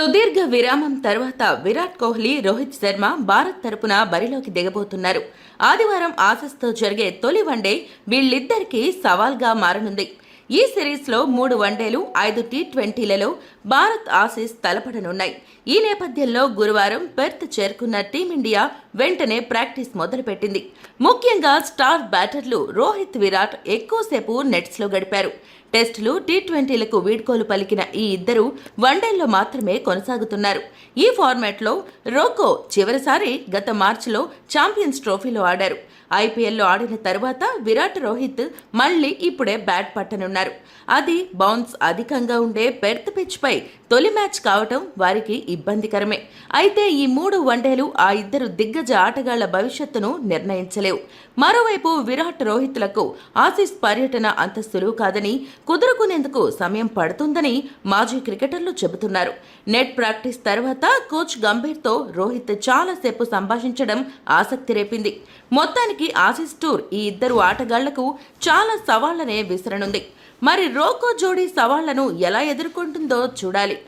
సుదీర్ఘ విరామం తర్వాత విరాట్ కోహ్లీ రోహిత్ శర్మ భారత్ తరపున బరిలోకి దిగబోతున్నారు. ఆదివారం ఆసస్తో జరిగే తొలి వన్డే వీళ్ళిద్దరికీ సవాల్గా మారనుంది. ఈ సిరీస్లో మూడు వన్డేలు ఐదు టీ ట్వంటీలలో భారత్ ఆసీస్ తలపడనున్నాయి. ఈ నేపథ్యంలో గురువారం పెర్త్ చేరుకున్న టీమిండియా వెంటనే ప్రాక్టీస్ మొదలుపెట్టింది. ముఖ్యంగా స్టార్ బ్యాటర్లు రోహిత్ విరాట్ ఎక్కువసేపు నెట్స్లో గడిపారు. టెస్టులు టీ ట్వంటీలకు వీడ్కోలు పలికిన ఈ ఇద్దరు వన్డేల్లో మాత్రమే కొనసాగుతున్నారు. ఈ ఫార్మాట్లో రోకో చివరిసారి గత మార్చిలో ఛాంపియన్స్ ట్రోఫీలో ఆడారు. ఐపీఎల్లో ఆడిన తర్వాత విరాట్ రోహిత్ మళ్ళీ ఇప్పుడే బ్యాట్ పట్టనున్నారు. అది బౌన్స్ అధికంగా ఉండే పెర్త్ పిచ్పై తొలి మ్యాచ్ కావటం వారికి ఇబ్బందికరమే. అయితే ఈ మూడు వన్డేలు ఆ ఇద్దరు దిగ్గజ ఆటగాళ్ళ భవిష్యత్తును నిర్ణయించలేవు. మరోవైపు విరాట్ రోహిత్లకు ఆసీస్ పర్యటన అంత సులువు కాదని కుదురుకునేందుకు సమయం పడుతుందని మాజీ క్రికెటర్లు చెబుతున్నారు. నెట్ ప్రాక్టీస్ తర్వాత కోచ్ గంభీర్తో రోహిత్ చాలాసేపు సంభాషించడం ఆసక్తి రేపింది. మొత్తానికి ఆసీస్ టూర్ ఈ ఇద్దరు ఆటగాళ్ళకు చాలా సవాళ్ళనే విసరనుంది. మరి రోకో జోడీ సవాళ్ళను ఎలా ఎదుర్కొంటుందో చూడాలి.